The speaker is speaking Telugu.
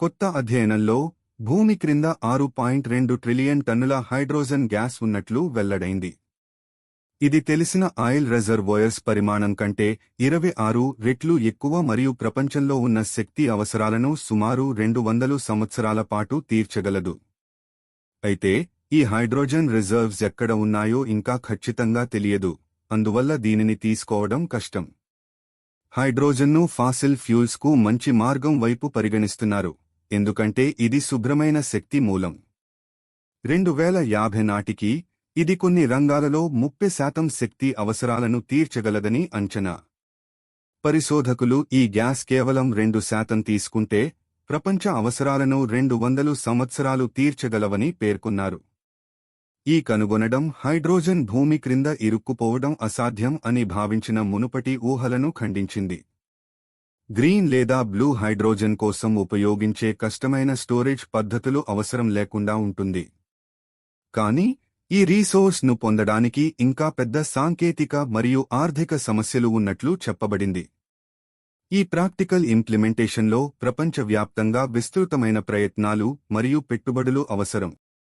కొత్త అధ్యయనంలో భూమి క్రింద ఆరు పాయింట్ రెండు ట్రిలియన్ టన్నుల హైడ్రోజన్ గ్యాస్ ఉన్నట్లు వెల్లడైంది. ఇది తెలిసిన ఆయిల్ రిజర్వాయర్స్ పరిమాణం కంటే ఇరవై ఆరు రెట్లు ఎక్కువ మరియు ప్రపంచంలో ఉన్న శక్తి అవసరాలను సుమారు రెండు వందలు సంవత్సరాల పాటు తీర్చగలదు. అయితే ఈ హైడ్రోజన్ రిజర్వ్స్ ఎక్కడ ఉన్నాయో ఇంకా ఖచ్చితంగా తెలియదు. అందువల్ల దీనిని తీసుకోవడం కష్టం. హైడ్రోజన్ను ఫాసిల్ ఫ్యూల్స్కు మంచి మార్గం వైపు పరిగణిస్తున్నారు. ఎందుకంటే ఇది శుభ్రమైన శక్తి మూలం. రెండు వేల యాభై నాటికి ఇది కొన్ని రంగాలలో ముప్పై శాతం శక్తి అవసరాలను తీర్చగలదని అంచనా. పరిశోధకులు ఈ గ్యాస్ కేవలం రెండు శాతం తీసుకుంటే ప్రపంచ అవసరాలను రెండు వందలు సంవత్సరాలు తీర్చగలవని పేర్కొన్నారు. ఈ కనుగొనడం హైడ్రోజన్ భూమి క్రింద ఇరుక్కుపోవడం అసాధ్యం అని భావించిన మునుపటి ఊహలను ఖండించింది. గ్రీన్ లేదా బ్లూ హైడ్రోజన్ కోసం ఉపయోగించే కష్టమైన స్టోరేజ్ పద్ధతులు అవసరం లేకుండా ఉంటుంది. కానీ ఈ రీసోర్స్ను పొందడానికి ఇంకా పెద్ద సాంకేతిక మరియు ఆర్థిక సమస్యలు ఉన్నట్లు చెప్పబడింది. ఈ ప్రాక్టికల్ ఇంప్లిమెంటేషన్లో ప్రపంచవ్యాప్తంగా విస్తృతమైన ప్రయత్నాలు మరియు పెట్టుబడులు అవసరం.